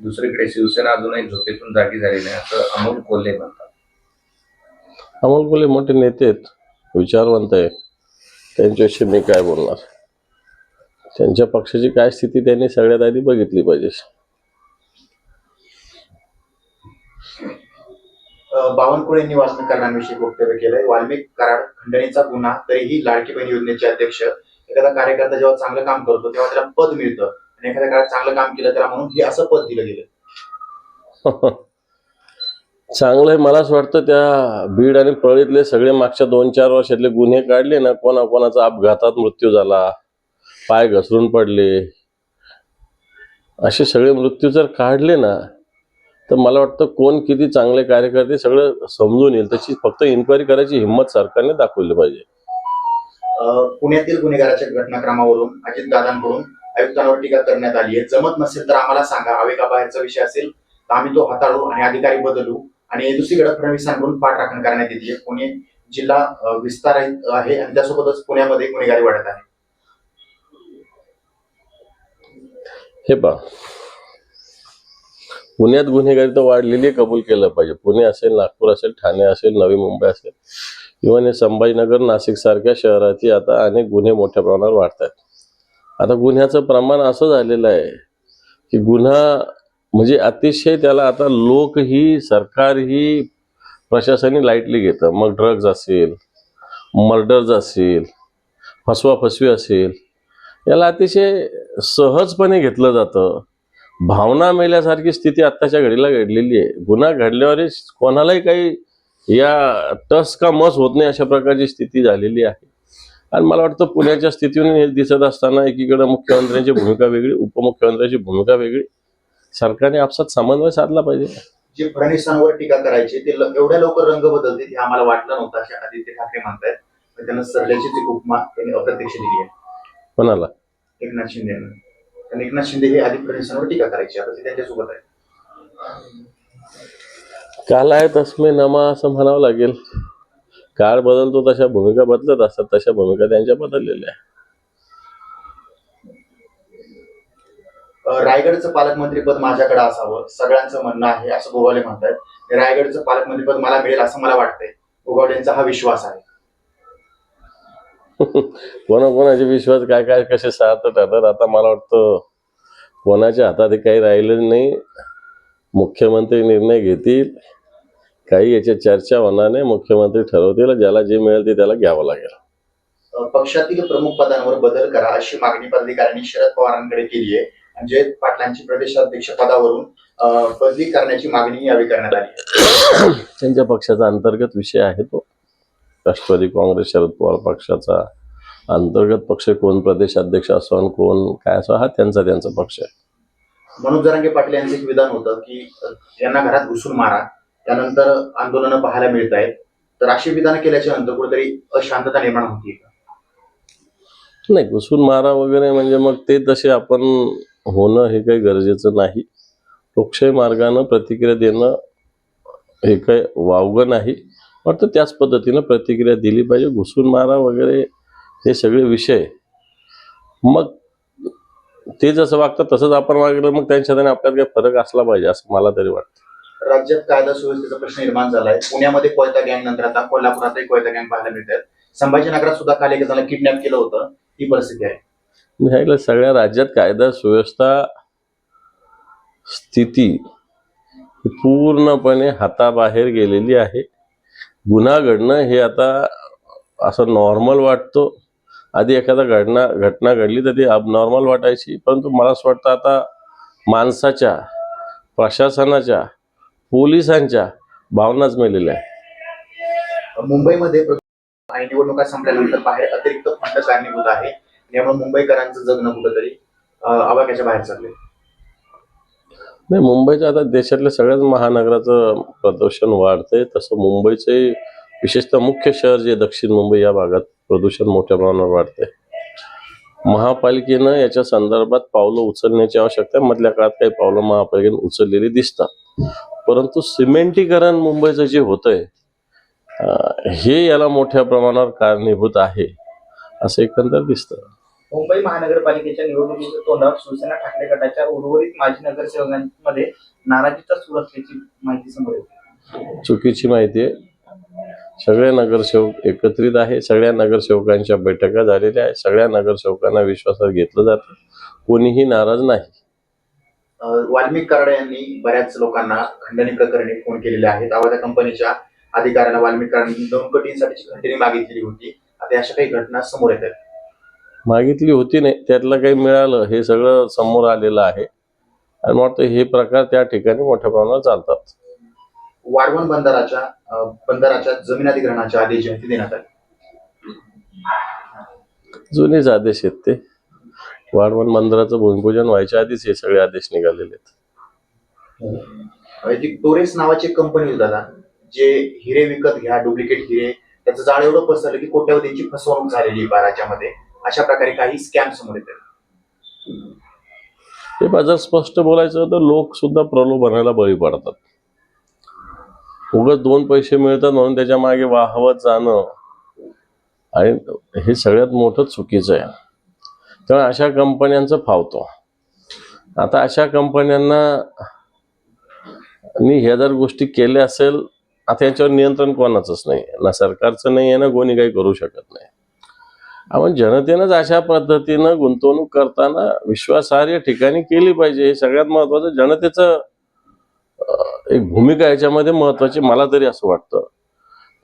दुसरीकडे शिवसेना अजूनही झोपेतून जागी झाली नाही असं अमोल कोल्हे म्हणतात. अमोल कोल्हे मोठे नेते आहेत विचारवंत आहे. त्यांच्याविषयी मी काय बोलणार? त्यांच्या पक्षाची काय स्थिती त्यांनी सगळ्यात आधी बघितली पाहिजे. बावनकुळे यांनी वाल्मिक करारांविषयी वक्तव्य केलंय. वाल्मिक कराड खंडणीचा गुन्हा तरीही लाडकी बहीण योजनेचे अध्यक्ष एखादा कार्यकर्ता जेव्हा चांगलं काम करतो तेव्हा त्याला पद मिळतं. आणि एखाद्या काळात चांगलं काम केलं त्याला म्हणून हे असं पद दिलं गेलं. चांगलं आहे. मलाच वाटतं त्या बीड आणि पळीतले सगळे मागच्या दोन चार वर्षातले गुन्हे काढले ना कोणाकोणाचा अपघातात मृत्यू झाला पाय घसरून पडले. असे सगळे मृत्यू जर काढले ना तर मला वाटतं कोण किती चांगले कार्यकर्ते सगळं समजून येईल. त्याची फक्त इन्क्वायरी करायची हिंमत सरकारने दाखवली पाहिजे. पुण्यातील गुन्हेगाराच्या घटनाक्रमावरून अजित दादांकडून आयुक्तांवर टीका करण्यात आली आहे. जमत नसेल तर आम्हाला सांगा. आवेगाबाहेरचा विषय असेल तर आम्ही तो हाताळू आणि अधिकारी बदलू. आणि दुसरीकडे फडणवीसांकडून पाठराखण करण्यात येते. पुणे जिल्हा विस्तार विस्तारित आहे आणि त्यासोबतच पुण्यामध्ये गुन्हेगारी वाढत आहे. हे पहा. पुण्यात गुन्हेगारी तर वाढलेली आहे, कबूल केलं पाहिजे. पुणे असेल नागपूर असेल ठाणे असेल नवी मुंबई असेल. इव्हन हे संभाजीनगर नाशिक सारख्या शहराची आता अनेक गुन्हे मोठ्या प्रमाणावर वाढतात आता गुन्ह्याचं प्रमाण असं झालेलं आहे की गुन्हा म्हणजे अतिशय त्याला आता लोकही सरकारही प्रशासनही लाईटली घेतं. मग ड्रग्ज असेल मर्डर्स असेल फसवा फसवी असेल याला अतिशय सहजपणे घेतलं जातं. भावना मेल्यासारखी स्थिती आत्ताच्या घडीला घडलेली आहे. गुन्हा घडल्यावर कोणालाही काही या टस का मस होत नाही अशा प्रकारची स्थिती झालेली आहे. आणि मला वाटतं पुण्याच्या स्थितीतून हे दिसत असताना एकीकडे मुख्यमंत्र्यांची भूमिका वेगळी उपमुख्यमंत्र्यांची भूमिका वेगळी. सरकारने आपसात समन्वय साधला पाहिजे. जे फडणवीसांवर टीका करायची ते एवढ्या लवकर रंग बदलतील हे आम्हाला वाटलं नव्हतं असे आदित्य ठाकरे म्हणतायत. त्यांना सरल्याची ती उपमा त्यांनी अप्रत्यक्ष दिली आहे. कोणाला? एकनाथ शिंदेनं कारण एकनाथ शिंदे हे आधी फडणवीसांवर टीका करायची आता ते त्यांच्यासोबत आहे काल आहे तस्मे नमा असं म्हणावं लागेल. काळ बदलतो तशा भूमिका बदलत असतात तशा भूमिका त्यांच्या बदललेल्या रायगडचं पालकमंत्रीपद माझ्याकडे असावं सगळ्यांचं म्हणणं आहे असं गोगावले म्हणतात. रायगडचं पालकमंत्रीपद मला मिळेल असं मला वाटतंय. गोगावलेंचा हा विश्वास आहे. कोणाकोणाचे विश्वास काय काय कसे सार्थ ठरतात आता मला वाटतं कोणाच्या हातात काही राहिलं नाही. मुख्यमंत्री निर्णय घेतील. काही याची चर्चा नाही. मुख्यमंत्री ठरवतील ज्याला जे मिळेल ते त्याला घ्यावं लागेल. पक्षातील प्रमुख पदांवर बदल करा अशी मागणी पदाधिकाऱ्यांनी शरद पवारांकडे केली आहे. जयंत पाटलांची प्रदेशाध्यक्ष पदावरून बदली करण्याची मागणी यावेळी करण्यात आली त्यांच्या पक्षाचा अंतर्गत विषय आहे तो. राष्ट्रवादी काँग्रेस शरद पवार पक्षाचा अंतर्गत पक्ष कोण प्रदेशाध्यक्ष असो आणि कोण काय असो हा त्यांचा त्यांचा पक्ष आहे. मनोज जरांगे पाटील यांचं एक विधान होतं की यांना घरात घुसून मारा त्यानंतर आंदोलनं पाहायला मिळत आहेत. तर अशी विधानं केल्याच्यानंतर कुठेतरी अशांतता निर्माण होती नाही घुसून मारा वगैरे म्हणजे मग ते तसे आपण होणं हे काही गरजेचं नाही. लोकशाही मार्गानं प्रतिक्रिया देणं हे काही वावगं नाही. वाटतं त्याच पद्धतीनं प्रतिक्रिया दिली पाहिजे. घुसून मारा वगैरे हे सगळे विषय. मग ते जसं वागतात तसंच आपण वागलं मग त्यांच्या आणि आपल्यात काही फरक असला पाहिजे असं मला तरी वाटतं. राज्यात कायदा सुव्यवस्थेचा प्रश्न निर्माण झालाय. पुण्यामध्ये कोयता गँग नंतर आता कोल्हापुरातही कोयता गँग पाहायला मिळतात. संभाजीनगरात सुद्धा काल एका जणांना किडनॅप केलं होतं. ही परिस्थिती आहे. मी सगळ्या राज्यात कायदा सुव्यवस्था स्थिती पूर्णपणे हाताबाहेर गेलेली आहे. गुन्हा घडणं हे आता असं नॉर्मल वाटतो. आधी एखादा घटना घटना घडली तर ती अबनॉर्मल वाटायची. परंतु मला असं वाटतं आता माणसाच्या प्रशासनाच्या पोलिसांच्या भावनाच मेलेल्या आहे मुंबईमध्ये निवडणुका संपल्यानंतर बाहेर अतिरिक्त फंड कारणीभूत आहे. यामुळे मुंबईकरांचं जगणं कुठंतरी आवाक्याच्या बाहेर चाललंय. नाही मुंबईचं आता देशातल्या सगळ्याच महानगराचं प्रदूषण वाढतंय. तसं मुंबईचे विशेषतः मुख्य शहर जे दक्षिण मुंबई या भागात प्रदूषण मोठ्या प्रमाणावर वाढतंय. महापालिकेनं याच्या संदर्भात पावलं उचलण्याची आवश्यकता आहे. मधल्या काळात काही पावलं महापालिकेने उचललेली दिसतात. परंतु सिमेंटीकरण मुंबईचं जे होतंय हे याला मोठ्या प्रमाणावर कारणीभूत आहे असं एकंदर दिसतं. मुंबई महानगरपालिकेच्या निवडणुकीच्या तोंडावर शिवसेना ठाकरे गटाच्या उर्वरित माजी नगरसेवकांमध्ये नाराजीचा सूर असल्याची माहिती समोर येते. चुकीची माहिती आहे. सगळे नगरसेवक एकत्रित आहे सगळ्या नगरसेवकांच्या बैठका झालेल्या आहेत सगळ्या नगरसेवकांना विश्वासात घेतलं जातं. कोणीही नाराज नाही. वाल्मिक कराड यांनी बऱ्याच लोकांना खंडणी प्रकरणी फोन केलेले आहेत. त्या कंपनीच्या अधिकाऱ्याला वाल्मिक कराडांनी दोन कोटींसाठीची खंडणी मागितलेली होती. आता अशा काही घटना समोर येत आहेत मागितली होती नाही. त्यातलं काही मिळालं. हे सगळं समोर आलेलं आहे. आणि वाटतं हे प्रकार त्या ठिकाणी मोठ्या प्रमाणावर चालतात. वाढवण बंदराच्या बंदराच्या जमीन अधिग्रहणाचे आदेश देण्यात आले. जुनेच आदेश आहेत ते. वाढवण मंदिराचं भूमिपूजन व्हायच्या आधीच हे सगळे आदेश निघालेले आहेत. ती टोरेस नावाची कंपनी होती दादा जे हिरे विकत घ्या डुप्लिकेट हिरे त्याचं जाळ एवढं पसरलं की कोट्यावधीची फसवणूक झालेली राज्यामध्ये अशा प्रकारे काही स्कॅम समोर येत आहेत हे बा जर स्पष्ट बोलायचं तर लोक सुद्धा प्रलोभनाला बळी पडतात. उगाच दोन पैसे मिळतात म्हणून त्याच्यामागे वाहवत जाणं आणि हे सगळ्यात मोठं चुकीचं आहे. तर अशा कंपन्यांचं फावतो. आता अशा कंपन्यांना नी ह्या जर गोष्टी केल्या असेल आता याच्यावर नियंत्रण कोणाचंच नाही. ना सरकारचं नाही आहे ना कोणी काही करू शकत नाही. आपण जनतेनंच अशा पद्धतीनं गुंतवणूक करताना विश्वासार्ह ठिकाणी केली पाहिजे. हे सगळ्यात महत्वाचं जनतेचं एक भूमिका याच्यामध्ये महत्वाची मला तरी असं वाटतं.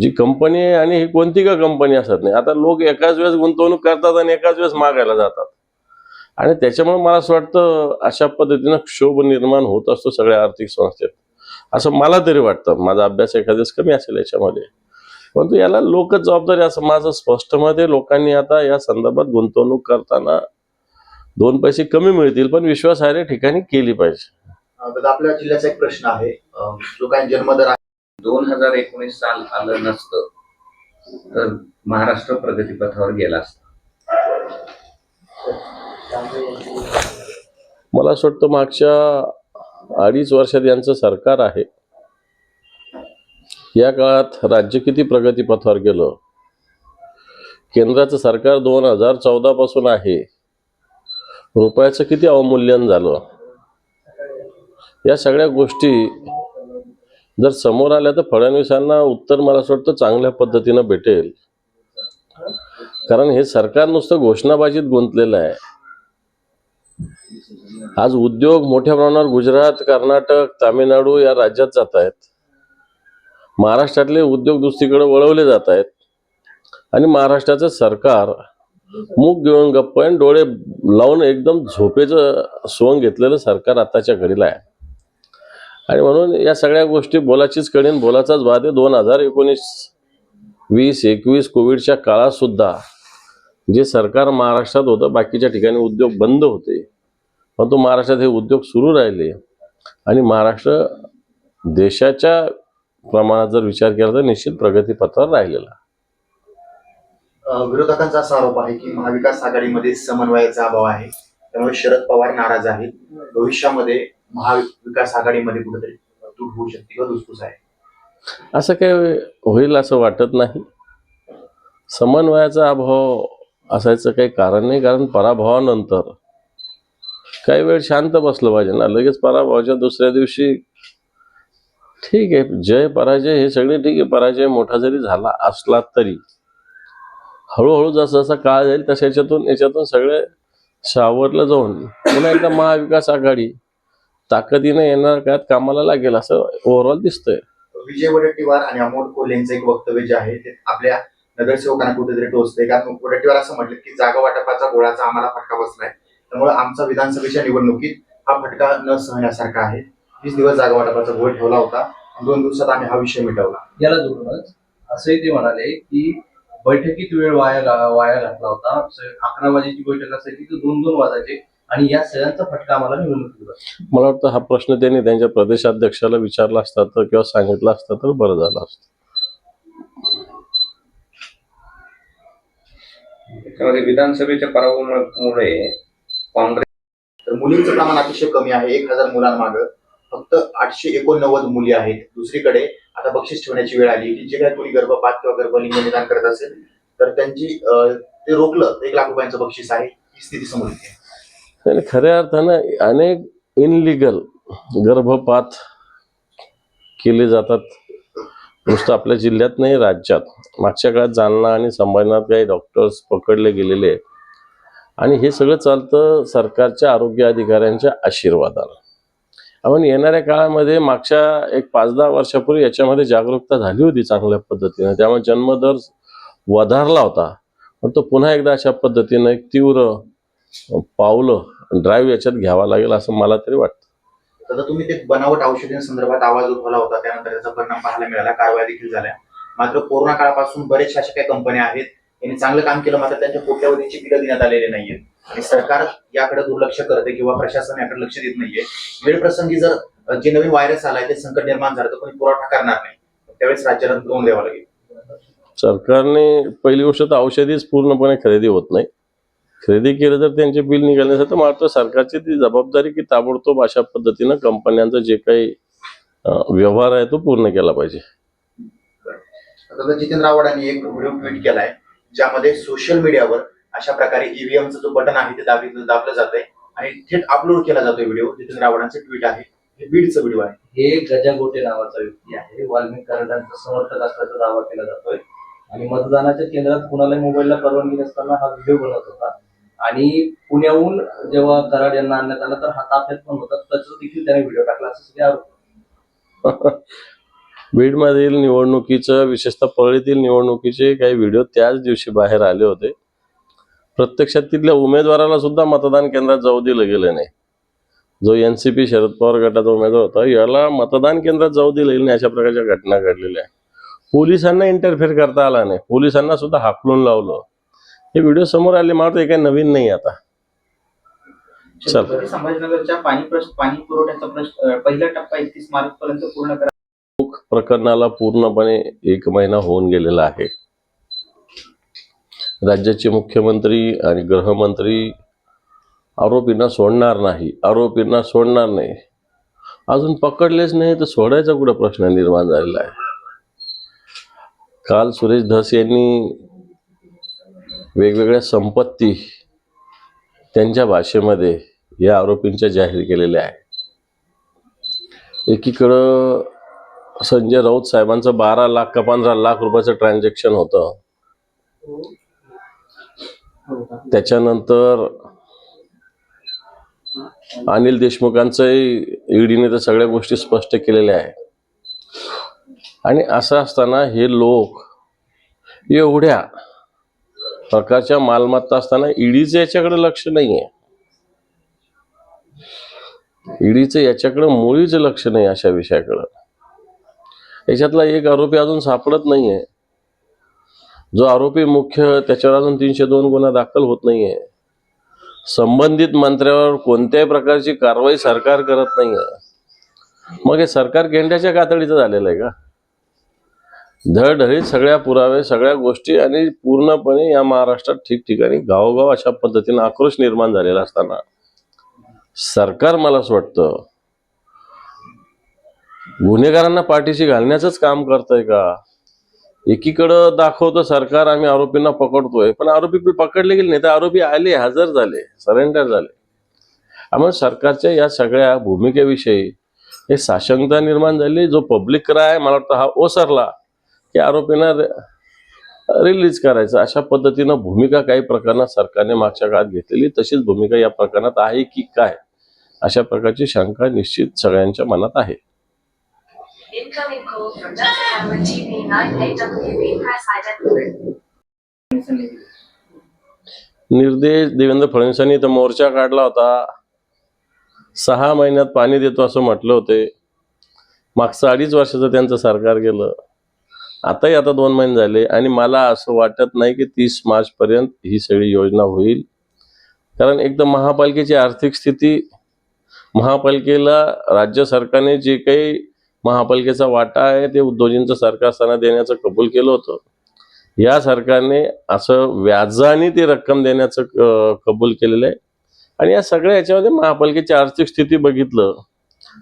जी कंपनी आहे आणि ही कोणती का कंपनी असत नाही. आता लोक एकाच वेळेस गुंतवणूक करतात आणि एकाच वेळेस मागायला जातात. आणि त्याच्यामुळे मला असं वाटतं अशा पद्धतीनं क्षोभ निर्माण होत असतो सगळ्या आर्थिक संस्थेत. असं मला तरी वाटतं. माझा अभ्यास एखाद्याच कमी असेल याच्यामध्ये. परंतु याला लोकच जबाबदारी असं माझं स्पष्टमध्ये लोकांनी आता या संदर्भात गुंतवणूक करताना दोन पैसे कमी मिळतील पण विश्वासार्ह ठिकाणी केली पाहिजे. आपल्या जिल्ह्याचा एक प्रश्न आहे. जो काही जन्मदर आहे दोन हजार एकोणीस साल आलं नसतं तर महाराष्ट्र प्रगतीपथावर गेला असता. मला असं वाटतं मागच्या अडीच वर्षात यांचं सरकार आहे. या काळात राज्य किती प्रगतीपथावर गेलं? केंद्राचं सरकार दोन हजार चौदा पासून आहे. रुपयाचं किती अवमूल्यन झालं? या सगळ्या गोष्टी जर समोर आल्या तर फडणवीसांना उत्तर मला असं वाटतं चांगल्या पद्धतीनं भेटेल. कारण हे सरकार नुसतं घोषणाबाजीत गुंतलेलं आहे. आज उद्योग मोठ्या प्रमाणावर गुजरात कर्नाटक तामिळनाडू या राज्यात जात आहेत. महाराष्ट्रातले उद्योग दुसरीकडे वळवले जात आहेत. आणि महाराष्ट्राचं सरकार मूग घेऊन गप्प आणि डोळे लावून एकदम झोपेचं सोंग घेतलेलं सरकार आताच्या घडीला आहे. आणि म्हणून या सगळ्या गोष्टी बोलाचीच कळीन. बोलाचाच वाद आहे. दोन हजार एकोणीस वीस एकवीस कोविडच्या काळात सुद्धा जे सरकार महाराष्ट्रात होतं बाकीच्या ठिकाणी उद्योग बंद होते. परंतु महाराष्ट्रात हे उद्योग सुरू राहिले. आणि महाराष्ट्र देशाच्या प्रमाणात जर विचार केला तर निश्चित प्रगतीपथावर राहिलेला. विरोधकांचा असा आरोप आहे की महाविकास आघाडीमध्ये समन्वयाचा अभाव आहे. त्यामुळे शरद पवार नाराज आहेत. भविष्यामध्ये महाविकास आघाडीमध्ये कुठेतरी तूट होऊ शकते किंवा धुसफूस आहे. असं काही होईल असं वाटत नाही. समन्वयाचा अभाव असायचं काही कारण नाही कारण पराभवानंतर काही वेळ शांत बसलं पाहिजे ना. लगेच पराभवाच्या दुसऱ्या दिवशी ठीक आहे जय पराजय हे सगळे ठीक आहे पराजय मोठा जरी झाला असला तरी. हळूहळू जसा जसा काळ जाईल तशा याच्यातून याच्यातून सगळे सावरलं जाऊन पुन्हा एकदा महाविकास आघाडी ताकदीने येणार काळात कामाला लागेल असं ओव्हरऑल दिसतंय. विजय वडेट्टीवार आणि अमोल कोल्हेंचं एक वक्तव्य जे आहे ते आपल्या नगरसेवकांना कुठेतरी टोचते कारण वडेट्टीवार असं म्हटलं की जागा वाटपाचा गोळाचा आम्हाला फटका बसलाय. त्यामुळे आमचा विधानसभेच्या निवडणुकीत हा फटका न सहण्यासारखा आहे. वीस दिवस जागा वाटपाचा गोळ ठेवला होता. दोन दिवसात आम्ही हा विषय मिटवला. याला जोडूनच असंही ते म्हणाले की बैठकीत वेळ वाया वाया घातला होता. अकरा वाजेची बैठक असायची तर दोन दोन वाजायचे. आणि या सगळ्यांचा फटका आम्हाला बसला. मला वाटतं हा प्रश्न त्यांनी त्यांच्या प्रदेशाध्यक्षाला विचारला असता तर किंवा सांगितलं असतं तर बरं झालं असतं. त्याच्यामध्ये विधानसभेच्या पराभवामुळे काँग्रेस तर मुलींचं प्रमाण अतिशय कमी आहे. एक हजार मुलांमागं फक्त आठशे एकोणनव्वद मुली आहेत. दुसरीकडे आता बक्षीस ठेवण्याची वेळ आली. की जे काही कोणी गर्भपात किंवा गर्भलिंग निदान करत असेल तर त्यांची अं, ते रोखलं. तर एक लाख रुपयांचं बक्षीस आहे. ही स्थिती समोर येते. आणि खऱ्या अर्थानं अनेक इनलिगल गर्भपात केले जातात. नुसतं आपल्या जिल्ह्यात नाही राज्यात. मागच्या काळात जालना आणि संभाजीनाथ काही डॉक्टर्स पकडले गेलेले. आहेत आणि हे सगळं चालतं सरकारच्या आरोग्य अधिकाऱ्यांच्या आशीर्वादानं. आपण येणाऱ्या काळामध्ये मागच्या एक पाच दहा वर्षापूर्वी याच्यामध्ये जागरूकता झाली होती चांगल्या पद्धतीनं. त्यामुळे जन्मदर वधारला होता. पण तो पुन्हा एकदा अशा पद्धतीनं एक तीव्र पावलं ड्राईव्ह याच्यात घ्यावा लागेल असं मला तरी वाटतं. आता तुम्ही ते बनावट औषधींसंदर्भात आवाज उठवला होता त्यानंतर त्याचा परिणाम पाहायला मिळाला कारवाई देखील झाल्या. मात्र कोरोना काळापासून बरेचशा अशा काही कंपन्या आहेत यांनी चांगलं काम केलं मात्र त्यांच्या कोट्यावधीची बिलं देण्यात आलेले नाहीये आणि सरकार याकडे दुर्लक्ष करते किंवा प्रशासन याकडे लक्ष देत नाहीये. वेळ प्रसंगी जर जे नवीन व्हायरस आलाय ते संकट निर्माण झालं तर कोणी पुरवठा करणार नाही. त्यावेळेस राज्याला तोंड द्यावं लागेल. सरकारने पहिली गोष्ट तर औषधीच पूर्णपणे खरेदी होत नाही. खरेदी केलं तर त्यांचे बिल निघाल्यासाठी मला वाटतं सरकारची ती जबाबदारी की ताबडतोब अशा पद्धतीनं कंपन्यांचा जे काही व्यवहार आहे तो पूर्ण केला पाहिजे. आता जितेंद्र आव्हाडांनी एक व्हिडिओ ट्विट केलाय ज्यामध्ये सोशल मीडियावर अशा प्रकारे ईव्हीएमचं जो बटन आहे ते दाबलं दाबलं जात आहे आणि थेट अपलोड केला जातोय व्हिडिओ. जितेंद्र आव्हाडांचं ट्विट आहे. हे बीडचं व्हिडिओ आहे. हे गजा गोटे नावाचा व्यक्ती आहे. वाल्मिक कराडांचा समर्थक असल्याचा दावा केला जातोय. आणि मतदानाच्या केंद्रात कुणालाही मोबाईलला परवानगी नसताना हा व्हिडिओ बनवत होता. आणि पुण्याहून जेव्हा कराड यांना आणण्यात आलं तर हा पण होतात त्याचा देखील त्याने व्हिडिओ टाकला. असं सगळे आरोप. बीडमधील निवडणुकीचं विशेषतः परळीतील निवडणुकीचे काही व्हिडिओ त्याच दिवशी बाहेर आले होते. प्रत्यक्षात तिथल्या उमेदवाराला सुद्धा मतदान केंद्रात जाऊ दिलं गेलं नाही. जो N C P Sharad Pawar गटाचा उमेदवार होता याला मतदान केंद्रात जाऊ दिलं गेलं नाही अशा प्रकारच्या घटना घडलेल्या आहेत. पोलिसांना इंटरफेअर करता आला नाही. पोलिसांना सुद्धा हाकलून लावलं. हे व्हिडिओ समोर आले मला काही नवीन नाही आता. चल. छत्रपती संभाजीनगरच्या पाणी प्रश्न पाणी पुरवठ्याचा प्रश्न अं, पहिला टप्पा एकतीस मार्च पर्यंत पूर्ण करा. प्रकरणाला पूर्णपणे एक महिना होऊन गेलेला आहे. राज्याचे मुख्यमंत्री आणि गृहमंत्री आरोपींना सोडणार नाही आरोपींना सोडणार नाही. अजून पकडलेच नाही तर सोडायचा कुठं प्रश्न निर्माण झालेला आहे? काल सुरेश धस यांनी वेगवेगळ्या संपत्ती त्यांच्या भाषेमध्ये या आरोपींच्या जाहीर केलेल्या आहे एकीकडं संजय राऊत साहेबांचं बारा लाख का पंधरा लाख रुपयाचं ट्रान्झॅक्शन होतं. त्याच्यानंतर अनिल देशमुखांचंही ईडीने तर सगळ्या गोष्टी स्पष्ट केलेल्या आहे आणि असं असताना हे लोक एवढ्या प्रकारच्या मालमत्ता असताना ईडीचं याच्याकडे लक्ष नाहीये. ईडीचं याच्याकडे मुळीच लक्ष नाही अशा विषयाकडं. याच्यातला एक आरोपी अजून सापडत नाहीये. जो आरोपी मुख्य त्याच्यावर अजून तीनशे दोन गुन्हा दाखल होत नाहीये. संबंधित मंत्र्यावर कोणत्याही प्रकारची कारवाई सरकार करत नाहीये. मग हे सरकार गेंड्याच्या कातडीचं झालेलं आहे का? धडधडीत सगळ्या पुरावे सगळ्या गोष्टी आणि पूर्णपणे या महाराष्ट्रात ठिकठिकाणी गावोगाव अशा पद्धतीनं आक्रोश निर्माण झालेला असताना सरकार मला असं वाटतं गुन्हेगारांना पाठीशी घालण्याचंच काम करतंय का? एकीकडं दाखवतं सरकार आम्ही आरोपींना पकडतोय पण आरोपी पकडले गेले नाही तर आरोपी आले हजर झाले सरेंडर झाले. मग सरकारच्या या सगळ्या भूमिकेविषयी हे साशंकता निर्माण झाली जो पब्लिक क्राय मला वाटतं हा ओसरला. की आरोपींना रिलीज करायचं. अशा पद्धतीनं भूमिका काही प्रकरणात सरकारने मागच्या काळात घेतलेली तशीच भूमिका या प्रकरणात आहे की काय? अशा प्रकारची शंका निश्चित सगळ्यांच्या मनात आहे. Incoming call from Delta Hamlet TV 9AWB press identified. निर्देश देवेंद्र फडणवीसांनी तर मोर्चा काढला होता. सहा महिन्यात पाणी देतो असं म्हटलं होते. मागचं अडीच वर्षाचं त्यांचं सरकार गेलं. आताही आता दोन महिने झाले आणि मला असं वाटत नाही की तीस मार्चपर्यंत ही सगळी योजना होईल. कारण एक तर महापालिकेची आर्थिक स्थिती महापालिकेला राज्य सरकारने जे काही महापालिकेचा वाटा आहे ते उद्योजींचं सरकार असताना देण्याचं कबूल केलं होतं. या सरकारने असं व्याजाने ती रक्कम देण्याचं कबूल केलेलं आहे. आणि या सगळ्या याच्यामध्ये महापालिकेची आर्थिक स्थिती बघितलं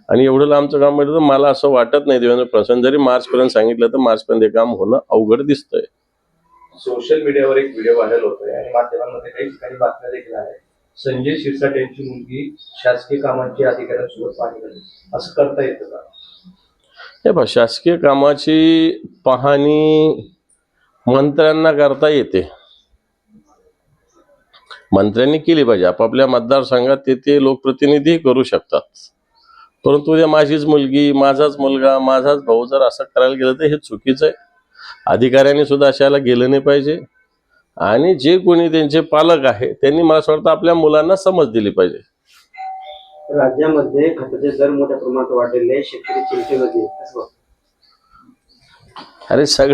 आणि एवढं लांबचं काम म्हटलं तर मला असं वाटत नाही देवेंद्र फडणवीस जरी मार्चपर्यंत सांगितलं तर मार्चपर्यंत हे काम होणं अवघड दिसतंय. सोशल मीडियावर एक व्हिडिओ व्हायरल होतोय आणि माध्यमांमध्ये काही ठिकाणी बातम्या देखील आहेत. संजय शिरसाट यांची मुलगी शासकीय कामांची अधिकाऱ्यांसोबत पाहणी झाली असं करता येतं का? हे पहा शासकीय कामाची पाहणी मंत्र्यांना करता येते. मंत्र्यांनी केली पाहिजे. आपापल्या मतदारसंघात ते ते लोकप्रतिनिधी करू शकतात. परंतु उद्या माझीच मुलगी माझाच मुलगा माझाच भाऊ जर असं करायला गेलं तर हे चुकीचं आहे अधिकाऱ्यांनी सुद्धा अशाला गेलं नाही पाहिजे आणि जे कोणी त्यांचे पालक आहे त्यांनी मला असं वाटतं आपल्या मुलांना समज दिली पाहिजे राज्यामध्ये खताचे दर मोठ्या प्रमाणात वाढलेले. शेतकरी चिंतेमध्ये. अरे सगळे